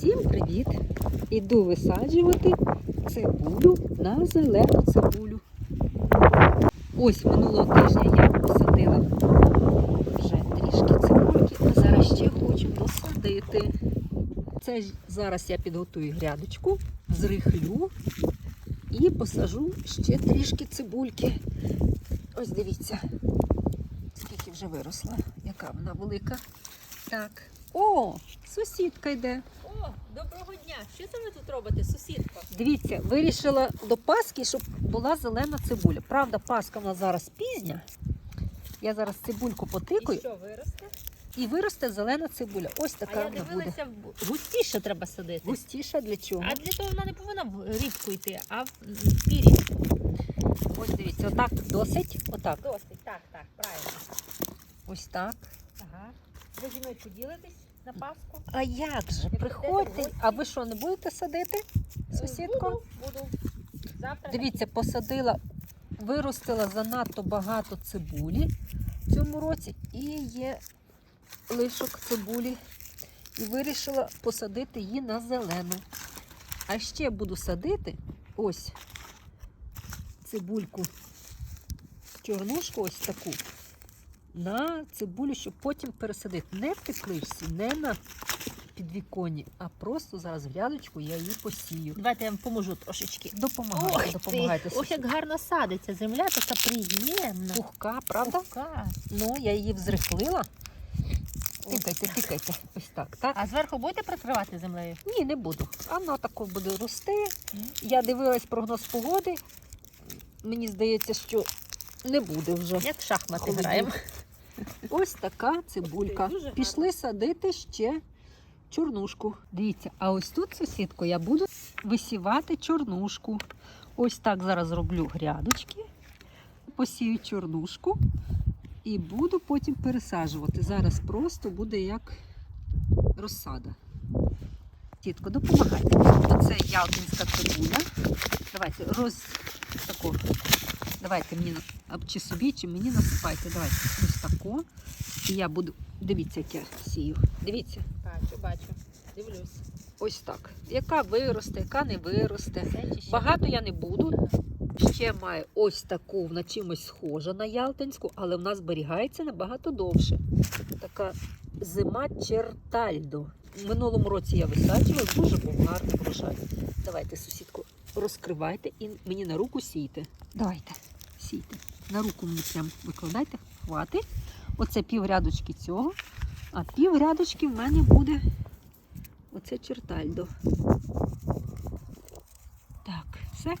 Всім привіт! Іду висаджувати цибулю на зелену цибулю. Ось минулого тижня я посадила вже трішки цибульки, а зараз ще хочу досадити. Це зараз я підготую грядочку, зрихлю і посажу ще трішки цибульки. Ось дивіться, скільки вже виросла, яка вона велика. Так. О, сусідка йде. О, доброго дня! Що це ви тут робите, сусідко? Дивіться, вирішила до Пасхи, щоб була зелена цибуля. Правда, Пасха в нас зараз пізня. Я зараз цибульку І що, виросте? і виросте зелена цибуля. Ось А така я вона буде. дивилася, в- густіше треба садити. Густіша для чого? А для того вона не повинна в рібку йти, а в в пірі. Ось дивіться, отак досить. Отак. Досить, так, так, правильно. Ось так. Ага. Ви зі мною поділитесь на Пасху? А як же? Приходьте. А ви що, не будете садити? Сусідко? Буду, буду. Завтра. Дивіться, посадила, виростила занадто багато цибулі в цьому році і є лишок цибулі. І вирішила посадити її на зелену. А ще буду садити ось цибульку, чорнушку ось таку, на цибулю, щоб потім пересадити. Не в тепличці, не на підвіконні, а просто зараз в рядочку я її посію. Давайте я вам поможу трошечки. Допомагайте, Ох, ти, ох, як гарно садиться. Земля така приємна. Пухка, правда? Пухка. Ну, я її взрихлила. Тикайте, тикайте. Ось так, так? А зверху будете прикривати землею? Ні, не буду. А Воно тако буде рости. Я дивилась прогноз погоди. Мені здається, що не буде вже. Як шахмати граємо. Ось така цибулька. Пішли садити ще чорнушку. Дивіться, а ось тут, сусідко, я буду висівати чорнушку. Ось так зараз зроблю грядочки, посію чорнушку і буду потім пересаджувати. Зараз просто буде як розсада. Тітко, допомагайте. Оце ялтинська цибуля. Давайте роз тако. Давайте мені чи собі, чи мені насипайте. Давайте ось тако. І я буду. Дивіться, як я сію. Дивіться, Бачу, бачу. Дивлюсь. ось так. Яка виросте, яка не виросте. Багато я не буду. Ще має ось таку, вона чимось схожа на ялтинську, але в нас зберігається набагато довше. Така зима чертальдо. В минулому році я висаджувала, дуже був гарний врожай. Давайте, сусідку, розкривайте і мені на руку сійте. Давайте, сійте. На руку мені прям викладайте, хватить. Оце пів рядочки цього, а пів рядочки в мене буде оце чертальдо. Так, все.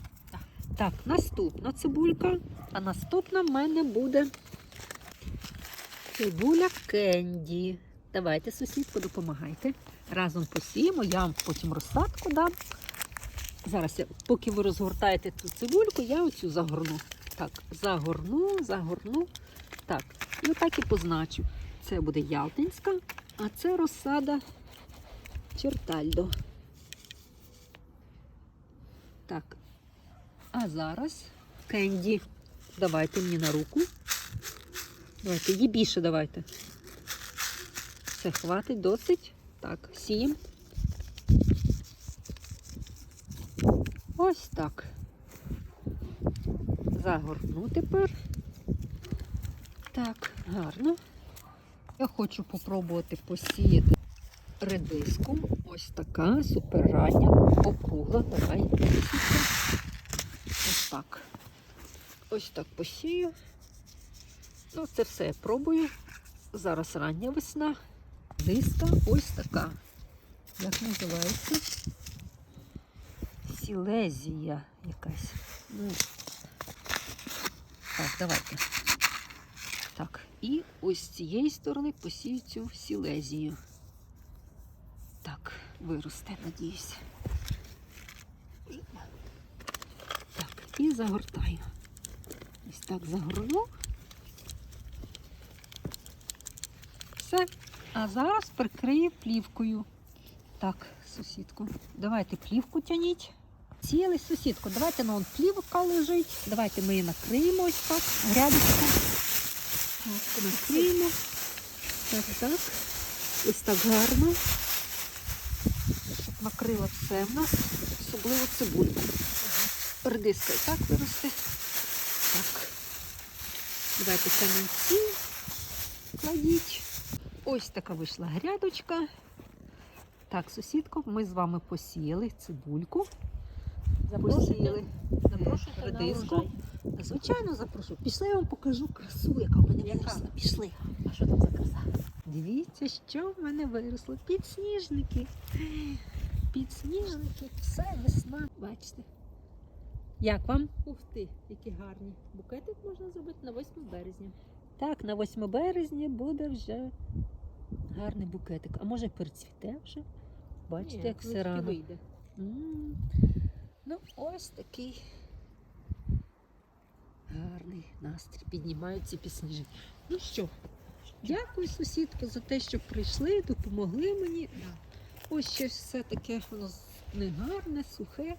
Так. Наступна цибулька. А наступна в мене буде цибуля кенді. Давайте, сусідко, допомагайте. Разом посіємо, я вам потім розсадку дам. Зараз, поки ви розгортаєте ту цибульку, я оцю загорну. Так, загорну, загорну. Так, і отак і позначу. Це буде Ялтинська, а це розсада Чертальдо. Так. А зараз кенді. Давайте мені на руку. Давайте, її більше давайте. Все, хватить, досить. Так, сім. Ось так. Загорну тепер. Так, гарно. Я хочу попробувати посіяти редиску. Ось така, суперрання, округла. Давай. Ось так. Ось так посію. Ну, це все я пробую. Зараз рання весна. Диска ось така. Як називається? Сілезія якась. Так, давайте. Так, і ось з цієї сторони посію цю сілезію. Так, виросте, надіюся. Так, і загортаю. Ось так загорну. Все. А зараз прикрию плівкою. Так, сусідку, давайте плівку тяніть. Сіяли сусідку, давайте ну, плівка лежить. Давайте ми її накриємо ось так, грядочку. Так, накриємо. Так, так. Ось так гарно. щоб накрила все в нас, особливо цибульку. Редиска і так виросте. Так. Давайте камінці кладіть. Ось така вийшла грядочка. Так, сусідко, ми з вами посіяли цибульку. Запрошуйте е, редиску. Звичайно, запрошую. Пішли, я вам покажу красу, яка в мене Яка? виросла. Пішли. А що там за краса? Дивіться, що в мене виросло. Підсніжники. Підсніжники, все весна. Бачите. Як вам? Ух ти, які гарні. Букетик можна зробити на 8 березня. Так, на 8 березня буде вже гарний букетик. А може перецвіте вже? Бачите, Ні, як все рано. вийде. М. Ну, ось такий гарний настрій. Піднімають ці пісніжки. Ну що, дякую, сусідко, за те, що прийшли, допомогли мені. Ось щось все таке воно негарне, сухе.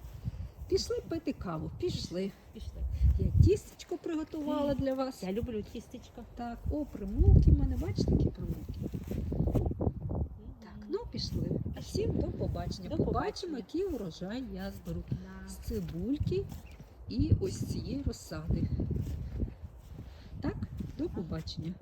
Пішли пити каву. Пішли. Пішли. Я тістечко приготувала для вас. Я люблю тістечка. Так, о, примулки в мене, бачите, які примулки. Ну пішли. А всім до побачення. До Побачимо, побачення. який урожай я зберу Да. з цибульки і ось цієї розсади. Так, до побачення.